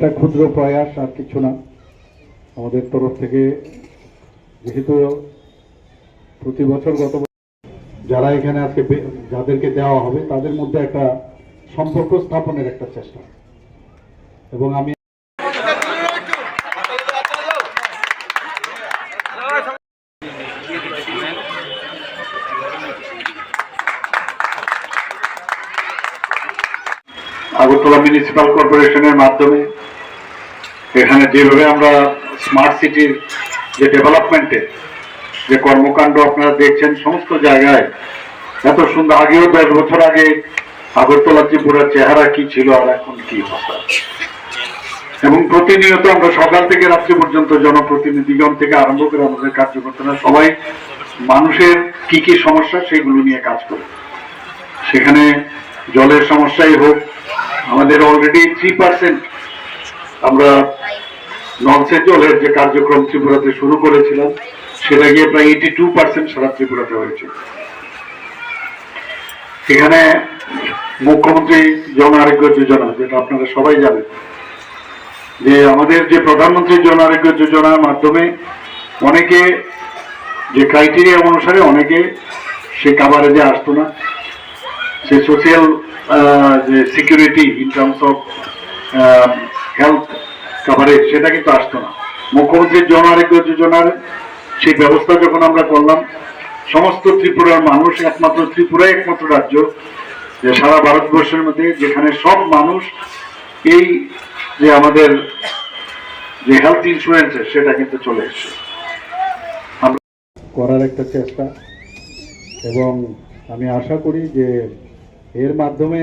একটা ক্ষুদ্র প্রয়াস আর কিছু না। আমাদের তরফ থেকে যেহেতু প্রতি বছর গত যারা এখানে আজকে যাদেরকে দেওয়া হবে, তাদের মধ্যে একটা সম্পর্ক স্থাপনের একটা চেষ্টা। এবং আমি আগরতলা মিউনিসিপাল কর্পোরেশনের মাধ্যমে এখানে যেভাবে আমরা স্মার্ট সিটির যে ডেভেলপমেন্টে যে কর্মকাণ্ড আপনারা দেখছেন, সমস্ত জায়গায় এত সুন্দর, আগেও দশ বছর আগে আগরতলা ত্রিপুরার চেহারা কি ছিল আর এখন কি অবস্থা? এবং প্রতিনিয়ত আমরা সকাল থেকে রাত্রি পর্যন্ত জনপ্রতিনিধিগণ থেকে আরম্ভ করে আমাদের কার্যকর্তারা সবাই মানুষের কি কি সমস্যা সেগুলো নিয়ে কাজ করে। সেখানে জলের সমস্যাই হোক আমাদের অলরেডি থ্রি পার্সেন্ট আমরা নলসের জলের যে কার্যক্রম ত্রিপুরাতে শুরু করেছিলাম, সেটা গিয়ে প্রায় এইটি টু পার্সেন্ট সারা ত্রিপুরাতে হয়েছে। এখানে মুখ্যমন্ত্রী জন আরোগ্য যোজনা, যেটা আপনারা সবাই জানেন, যে আমাদের যে প্রধানমন্ত্রী জন আরোগ্য যোজনার মাধ্যমে অনেকে যে ক্রাইটেরিয়া অনুসারে অনেকে সে কাভারেজে আসতো না সে সোশিয়াল যে security in terms of health coverage সেটা কিন্তু আসতো না। মুখ্যমন্ত্রীর জন আরোগ্য যোজনার সেই ব্যবস্থা যখন আমরা করলাম, সমস্ত ত্রিপুরার মানুষ, একমাত্র ত্রিপুরাই একমাত্র রাজ্য, যে সারা ভারতবর্ষের মধ্যে যেখানে সব মানুষ এই যে আমাদের যে হেলথ ইন্স্যুরেন্স সেটা কিন্তু চলে এসছে। করার একটা চেষ্টা, এবং আমি আশা করি যে এর মাধ্যমে